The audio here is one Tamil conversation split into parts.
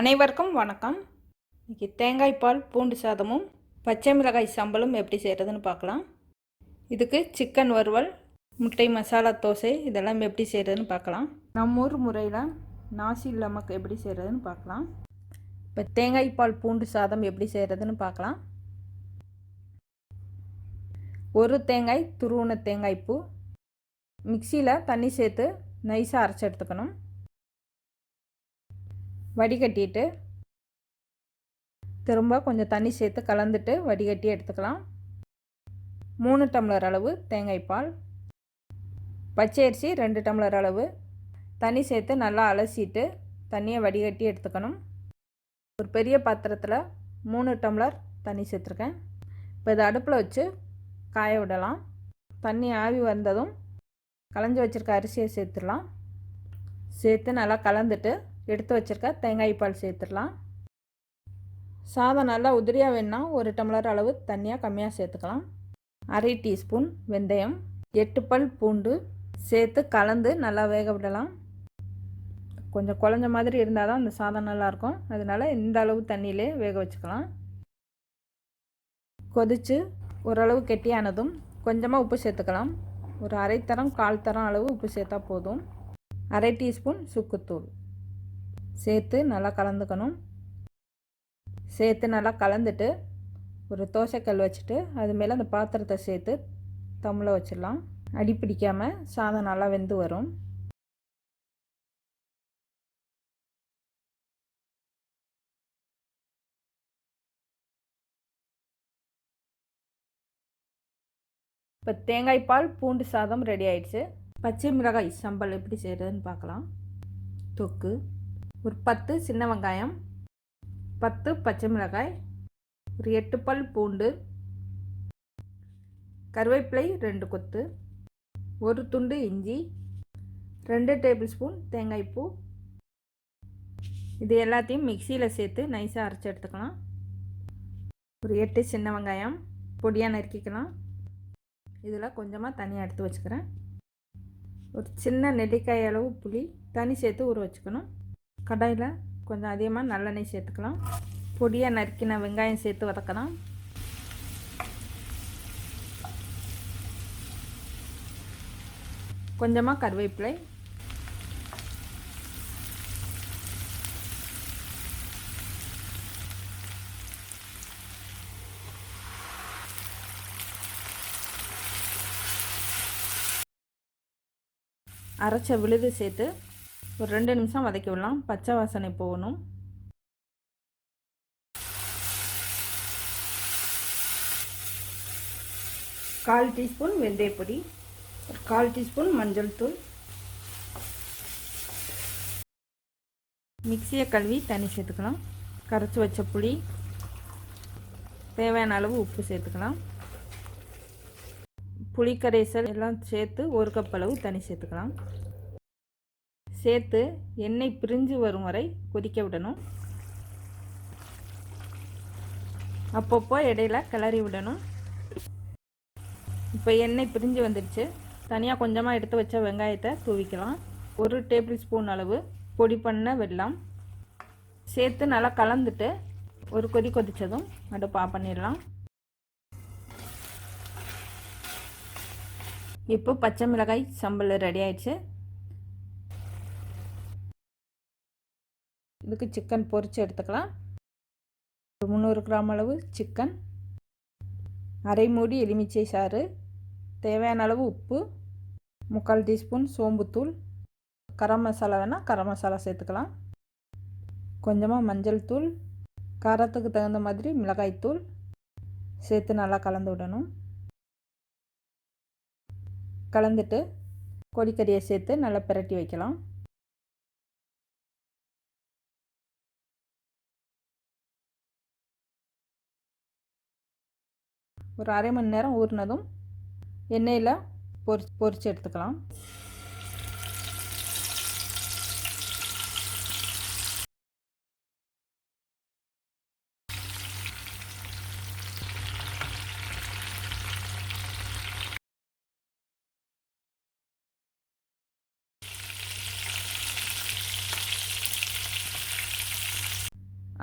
அனைவருக்கும் வணக்கம். இன்றைக்கி தேங்காய் பால் பூண்டு சாதமும் பச்சை மிளகாய் சம்பளும் எப்படி செய்கிறதுன்னு பார்க்கலாம். இதுக்கு சிக்கன் வறுவல் முட்டை மசாலா தோசை இதெல்லாம் எப்படி செய்கிறதுன்னு பார்க்கலாம். நம்ம ஊர் முறையில் நாசி லமக்கு எப்படி செய்கிறதுன்னு பார்க்கலாம். இப்போ தேங்காய் பால் பூண்டு சாதம் எப்படி செய்கிறதுன்னு பார்க்கலாம். ஒரு தேங்காய் துருவன தேங்காய் பூ. மிக்சியில் தண்ணி சேர்த்து நைஸாக அரைச்சி எடுத்துக்கணும். வடிகட்டிட்டு திரும்ப கொஞ்சம் தண்ணி சேர்த்து கலந்துட்டு வடிகட்டி எடுத்துக்கலாம். மூணு டம்ளர் அளவு தேங்காய் பால் பச்சை அரிசி ரெண்டு டம்ளர் அளவு. தண்ணி சேர்த்து நல்லா அலசிட்டு தண்ணியை வடிகட்டி எடுத்துக்கணும். ஒரு பெரிய பாத்திரத்தில் மூணு டம்ளர் தண்ணி சேர்த்துருக்கேன். இப்போ இதை அடுப்பில் வச்சு காய விடலாம். தண்ணி ஆவி வந்ததும் களைஞ்சி வச்சுருக்க அரிசியை சேர்த்துடலாம். சேர்த்து நல்லா கலந்துட்டு எடுத்து வச்சுருக்க. தேங்காய் பால் சேர்த்துடலாம். சாதம் நல்லா உதிரியாக வேணுன்னா ஒரு டம்ளர் அளவு தண்ணியாக கம்மியாக சேர்த்துக்கலாம். அரை டீஸ்பூன் வெந்தயம் எட்டு பல் பூண்டு சேர்த்து கலந்து நல்லா வேக விடலாம். கொஞ்சம் குழஞ்ச மாதிரி இருந்தால் தான் அந்த சாதம் நல்லாயிருக்கும் அதனால் இந்த அளவு தண்ணியிலே வேக வச்சுக்கலாம். கொதித்து ஓரளவு கெட்டியானதும் கொஞ்சமாக உப்பு சேர்த்துக்கலாம். ஒரு அரை தரம் கால் தரம் அளவு உப்பு சேர்த்தா போதும். அரை டீஸ்பூன் சுக்குத்தூள். சேர்த்து நல்லா கலந்துக்கணும். சேர்த்து நல்லா கலந்துட்டு ஒரு தோசைக்கல் வச்சுட்டு அது மேலே அந்த பாத்திரத்தை சேர்த்து தம்மில் வச்சிடலாம். அடி பிடிக்காமல் சாதம் நல்லா வெந்து வரும். இப்போ தேங்காய் பால் பூண்டு சாதம் ரெடி ஆயிடுச்சு. பச்சை மிளகாய் சம்பல் எப்படி செய்கிறதுன்னு பார்க்கலாம். தொக்கு. ஒரு பத்து சின்ன வெங்காயம் பத்து பச்சை மிளகாய் ஒரு எட்டு பல் பூண்டு கருவேப்பிலை ரெண்டு கொத்து ஒரு துண்டு இஞ்சி ரெண்டு டேபிள் ஸ்பூன் தேங்காய் பூ. இது எல்லாத்தையும் மிக்சியில் சேர்த்து நைஸாக அரைச்சி எடுத்துக்கலாம். ஒரு எட்டு சின்ன வெங்காயம் பொடியாக நறுக்கிக்கலாம். இதில் கொஞ்சமாக தனியாக எடுத்து வச்சுக்கிறேன். ஒரு சின்ன நெல்லிக்காய் அளவு புளி தனி சேர்த்து ஊற வச்சுக்கணும். கடாயில் கொஞ்சம் அதிகமாக நல்லெண்ணெய் சேர்த்துக்கலாம். பொடியாக நறுக்கின வெங்காயம் சேர்த்து வதக்கலாம். கொஞ்சமாக கருவேப்பிலை. அரைச்ச விழுது சேர்த்து ஒரு ரெண்டு நிமிஷம் வதக்கி விடலாம். பச்சை வாசனை போகணும். கால் டீஸ்பூன் வெந்தயப்பொடி ஒரு கால் டீஸ்பூன் மஞ்சள் தூள். மிக்சியை கழுவி தண்ணி சேர்த்துக்கலாம். கரைச்சி வச்ச புளி. தேவையான அளவு உப்பு சேர்த்துக்கலாம். புளிக்கரைசல் எல்லாம் சேர்த்து ஒரு கப் அளவு தண்ணி சேர்த்துக்கலாம். சேர்த்து எண்ணெய் பிரிஞ்சு வரும் வரை கொதிக்க விடணும். அப்பப்போ இடையில கிளறி விடணும். இப்போ எண்ணெய் பிரிஞ்சு வந்துடுச்சு. தனியாக கொஞ்சமாக எடுத்து வச்ச வெங்காயத்தை தூவிக்கலாம். ஒரு டேபிள் ஸ்பூன் அளவு பொடி பண்ண வெல்லம். சேர்த்து நல்லா கலந்துட்டு ஒரு கொதி கொதித்ததும் அடுப்பா பண்ணிடலாம். இப்போ பச்சை மிளகாய் சம்பல் ரெடி ஆயிடுச்சு. இதுக்கு சிக்கன் பொரித்து எடுத்துக்கலாம். ஒரு முந்நூறு கிராம் அளவு சிக்கன் அரை மூடி எலுமிச்சை சாறு தேவையான அளவு உப்பு முக்கால் டீஸ்பூன் சோம்புத்தூள் கரம் மசாலா வேணால் கரம் மசாலா சேர்த்துக்கலாம். கொஞ்சமாக மஞ்சள் தூள் காரத்துக்கு தகுந்த மாதிரி மிளகாய்த்தூள் சேர்த்து நல்லா கலந்து விடணும். கலந்துட்டு கொடிக்கறியை சேர்த்து நல்லா பிரட்டி வைக்கலாம். ஒரு அரை மணி நேரம் ஊறினதும் எண்ணெயில் பொரி பொரித்து எடுத்துக்கலாம்.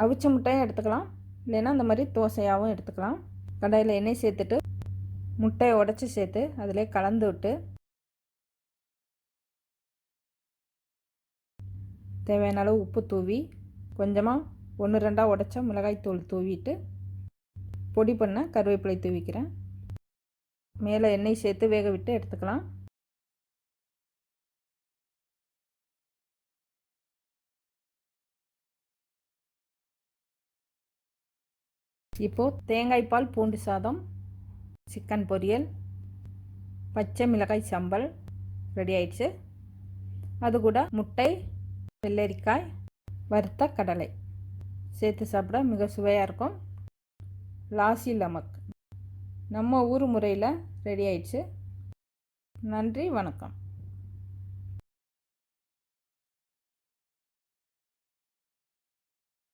அவிச்ச முட்டையும் எடுத்துக்கலாம். இல்லைன்னா அந்த மாதிரி தோசையாகவும் எடுத்துக்கலாம். கடாயில் எண்ணெய் சேர்த்துட்டு முட்டையை உடச்சி சேர்த்து அதிலே கலந்து விட்டு தேவையான அளவு உப்பு தூவி கொஞ்சமாக ஒன்று ரெண்டாக உடச்ச மிளகாய் தூள் தூவிட்டு பொடி பண்ண கருவேப்பிலை தூவிக்கிறேன். மேலே எண்ணெய் சேர்த்து வேக விட்டு எடுத்துக்கலாம். இப்போது தேங்காய் பால் பூண்டு சாதம் சிக்கன் பொரியல் பச்சை மிளகாய் சம்பல் ரெடி ஆயிடுச்சு. அது கூட முட்டை வெள்ளரிக்காய் வறுத்த கடலை சேர்த்து சாப்பிட மிக சுவையாக இருக்கும். லாசி லமக். நம்ம ஊர் முறையில் ரெடி ஆயிடுச்சு. நன்றி வணக்கம்.